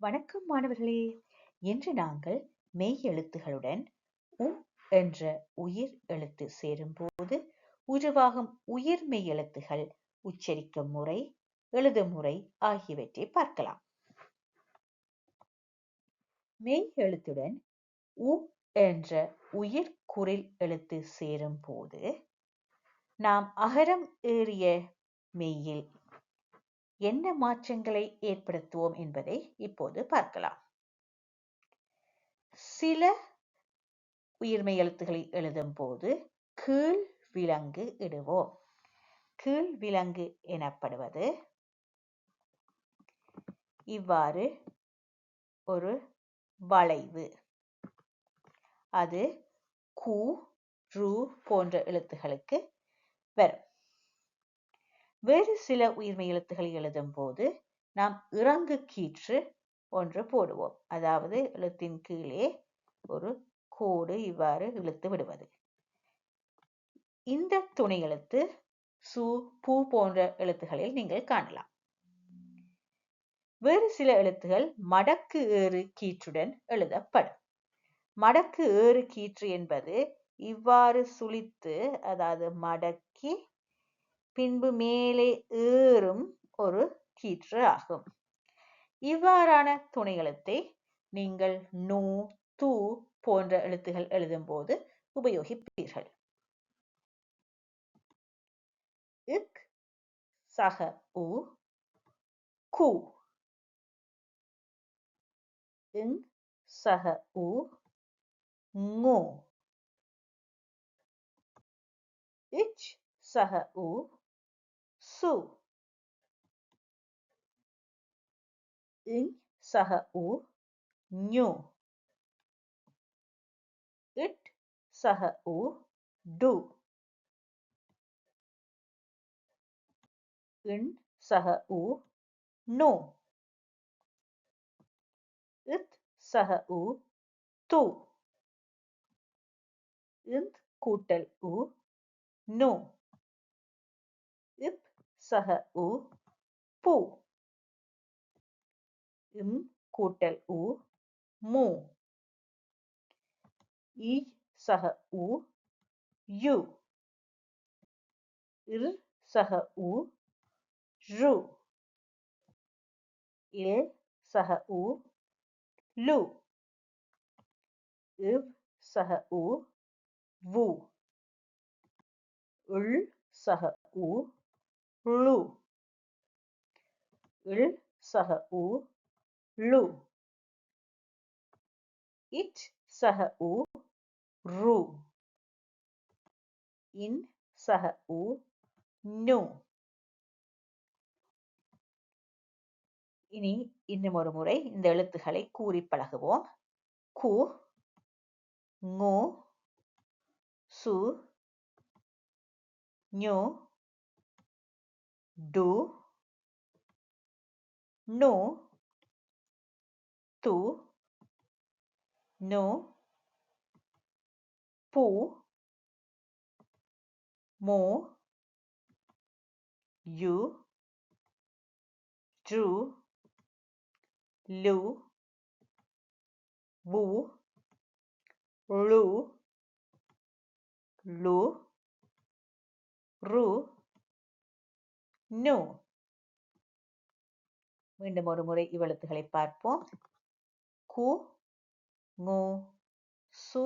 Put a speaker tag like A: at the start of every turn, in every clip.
A: வணக்கம் மாணவர்களே. இன்று நாங்கள் மெய் எழுத்துகளுடன் உ என்ற உயிர் எழுத்து சேரும்போது உருவாகும் உயிர் மெய் எழுத்துகள் உச்சரிக்கும் முறை எழுதும் முறை ஆகியவற்றை பார்க்கலாம். மெய் எழுத்துடன் உ என்ற உயிர் குரில் எழுத்து சேரும் போது நாம் அகரம் ஏறிய மெய்யில் என்ன மாற்றங்களை ஏற்படுத்துவோம் என்பதை இப்போது பார்க்கலாம். சில உயிர்மெய் எழுத்துக்களை எழுதும் போது கீழ் விலங்கு இடுவோம். கீழ் விலங்கு எனப்படுவது இவ்வாறு ஒரு வளைவு. அது கு ரு போன்ற எழுத்துகளுக்கு வரும். வேறு சில உயிர்மை எழுத்துக்களை எழுதும் போது நாம் இறங்கு கீற்று ஒன்று போடுவோம். அதாவது எழுத்தின் கீழே ஒரு கோடு இவ்வாறு இழுத்து விடுவது. இந்த துணை எழுத்து சு பூ போன்ற எழுத்துகளில் நீங்கள் காணலாம். வேறு சில எழுத்துகள் மடக்கு ஏறு கீற்றுடன் எழுதப்படும். மடக்கு ஏறு கீற்று என்பது இவ்வாறு சுழித்து அதாவது மடக்கி பின்பு மேலே ஏறும் ஒரு கீற்று ஆகும். இவ்வாறான துணை எழுத்தை நீங்கள் நூ து போன்ற எழுத்துகள் எழுதும் போது உபயோகிப்பீர்கள். இக் சக உ கு. இங் சக உ ngô ich சக உ சு இங் சக உ ஞு இட் சக உ டு இன் சக உ நோ இத் சக உ து இந்த் கூட்டல் உ நோ இப் சக உ பூ. இம் கூட்டல் உ மு. இ சக உ யு. இர் சக உ ரு இல் சக உ லு இவ் சக உ வு. உள் சக உ ளு இல் சக உ ளு இச் சக உ ரு இன் சக உ நு இனி இன்னும் ஒரு முறை இந்த எழுத்துக்களை கூறி பழகுவோம். கு ngô su nhô do, no, tu, no, pu, mo, you, drew, lu, bu, lu, lu, ru, no மீண்டும் ஒரு முறை இவ்வெழுத்துக்களை பார்ப்போம். கு ngô சு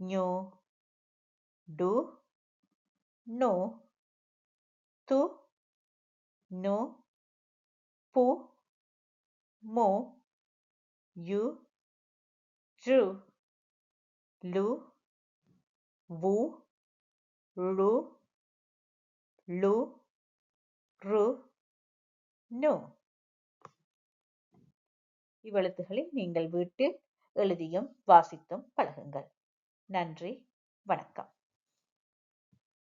A: ஞோ டு நோ து நோ பு மோ யு ரு லு வு ழு லு ரு நு. இவ்வெழுத்துக்களை நீங்கள் வீட்டில் எழுதியும் வாசித்தும் பழகுங்கள். நன்றி வணக்கம்.